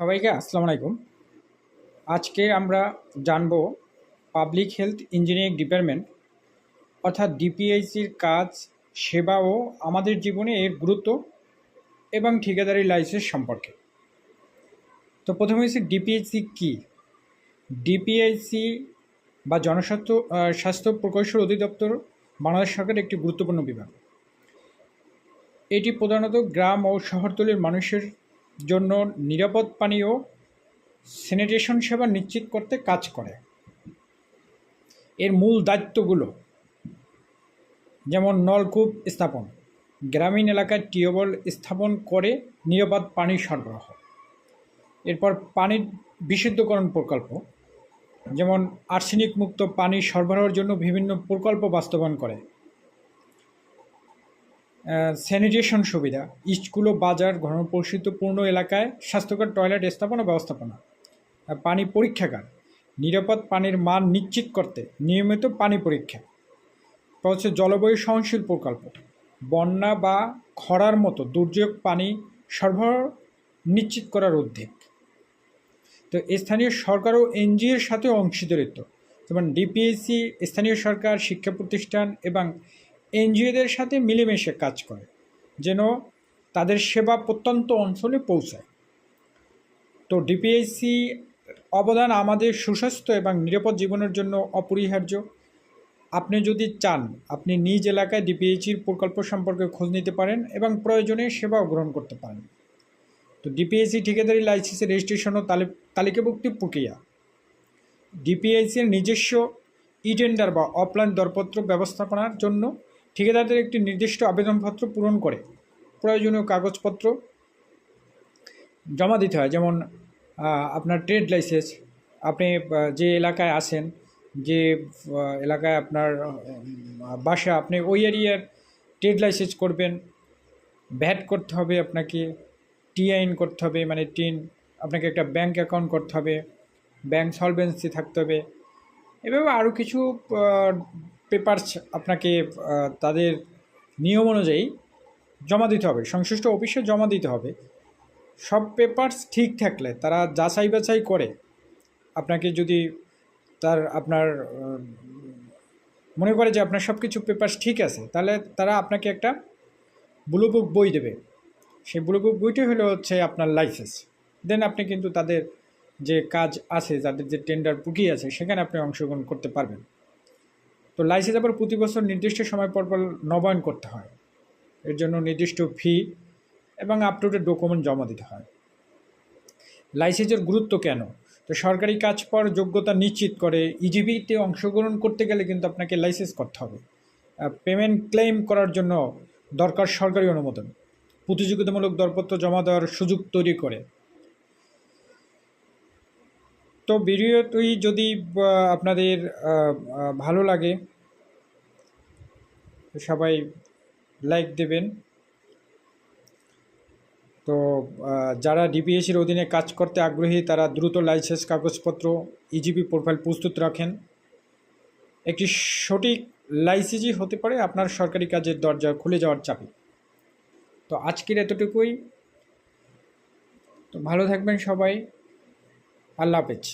সবাইকে আসসালামু আলাইকুম। আজকে আমরা জানব পাবলিক হেলথ ইঞ্জিনিয়ারিং ডিপার্টমেন্ট অর্থাৎ ডিপিআইসির কাজ, সেবা ও আমাদের জীবনে এর গুরুত্ব এবং ঠিকাদারি লাইসেন্স সম্পর্কে। তো প্রথমে হচ্ছে ডিপিএইচসি কী? ডিপিআইসি বা জনস্বাস্থ্য স্বাস্থ্য প্রকৌশল অধিদপ্তর বাংলাদেশ সরকারের একটি গুরুত্বপূর্ণ বিভাগ। এটি প্রধানত গ্রাম ও শহরতলির মানুষের জন্য নিরাপদ পানি ও স্যানিটেশন সেবা নিশ্চিত করতে কাজ করে। এর মূল দায়িত্বগুলো যেমন নলকূপ স্থাপন, গ্রামীণ এলাকায় টিউবওয়েল স্থাপন করে নিরাপদ পানি সরবরাহ, এরপর পানির বিশুদ্ধকরণ প্রকল্প, যেমন আর্সেনিক মুক্ত পানি সরবরাহের জন্য বিভিন্ন প্রকল্প বাস্তবায়ন করে। স্যানিটেশন সুবিধা। স্কুল ও বাজার ঘনপরিচিতপূর্ণ এলাকায় স্বাস্থ্যকর টয়লেট স্থাপন ও ব্যবস্থাপনা। পানি পরীক্ষাগার। নিরাপদ পানির মান নিশ্চিত করতে নিয়মিত পানি পরীক্ষা। হচ্ছে জলবায়ু সহনশীল প্রকল্প। বন্যা বা খরার মতো দুর্যোগ পানি সরবরাহ নিশ্চিত করার উদ্যোগ। তো স্থানীয় সরকার ও এনজিওর সাথে অংশীদারিত্ব। যেমন ডিপিএসসি, স্থানীয় সরকার, শিক্ষা প্রতিষ্ঠান এবং এনজিওদের সাথে মিলেমিশে কাজ করে, যেন তাদের সেবা প্রত্যন্ত অঞ্চলে পৌঁছায়। তো ডিপিএসসি অবদান আমাদের সুস্বাস্থ্য এবং নিরাপদ জীবনের জন্য অপরিহার্য। আপনি যদি চান, আপনি নিজ এলাকায় ডিপিএইচির প্রকল্প সম্পর্কে খোঁজ নিতে পারেন এবং প্রয়োজনে সেবাও গ্রহণ করতে পারেন। তো ডিপিএসসি ঠিকাদারি লাইসেন্সের রেজিস্ট্রেশন ও তালিকাভুক্তি প্রক্রিয়া। ডিপিএইচির নিজস্ব ই টেন্ডার বা অফলাইন দরপত্র ব্যবস্থাপনার জন্য ঠিকাদারদের একটি নির্দিষ্ট আবেদনপত্র পূরণ করে। প্রয়োজনীয় কাগজপত্র জমা দিতে হয়, যেমন আপনার ট্রেড লাইসেন্স আপনি যে এলাকায় আছেন, যে এলাকায় আপনার বাসা, আপনি ওই এরিয়ার ট্রেড লাইসেন্স করবেন ভ্যাট করতে হবে আপনাকে টিআইন করতে হবে মানে টিন আপনাকে একটা ব্যাংক অ্যাকাউন্ট করতে হবে ব্যাংক সলভেন্সি থাকতে হবে, এভাবে আরও কিছু পেপারস আপনাকে তাদের নিয়ম অনুযায়ী জমা দিতে হবে। সংশ্লিষ্ট অফিসে জমা দিতে হবে। সব পেপারস ঠিক থাকলে, তারা যাচাই বাছাই করে। আপনাকে যদি তার, আপনার মনে করে যে আপনার সব কিছু পেপারস ঠিক আছে, তাহলে তারা আপনাকে একটা ব্লু বুক বই দেবে। সেই ব্লু বুক বইটি হলো হচ্ছে আপনার লাইসেন্স। দেন আপনি কিন্তু তাদের যে কাজ আছে যাদের যে টেন্ডার প্রক্রিয়া আছে, সেখানে আপনি অংশগ্রহণ করতে পারবেন। তো লাইসেন্স আবার প্রতি বছর নির্দিষ্ট সময় পর পর নবায়ন করতে হয়। এর জন্য নির্দিষ্ট ফি এবং আপ টু ডকুমেন্ট জমা দিতে হয়। লাইসেন্সের গুরুত্ব কেন? তো সরকারি কাজ পর যোগ্যতা নিশ্চিত করে ইজিবিতে অংশগ্রহণ করতে গেলে কিন্তু আপনাকে লাইসেন্স করতে হবে। পেমেন্ট ক্লেম করার জন্য দরকার সরকারি অনুমোদন। প্রতিযোগিতামূলক দরপত্র জমা দেওয়ার সুযোগ তৈরি করে। তো ভিডিওটি যদি আপনাদের ভালো লাগে, সবাই লাইক দেবেন। তো যারা ডিপিএসির অধীনে কাজ করতে আগ্রহী, তারা দ্রুত লাইসেন্স কাগজপত্র ইজিপি প্রোফাইল প্রস্তুত রাখেন। একটি সঠিক লাইসেন্সই হতে পারে আপনার সরকারি কাজের দরজা খুলে যাওয়ার চাপে। তো আজকের এতটুকুই। তো ভালো থাকবেন সবাই। আল্লাহ হাফেজ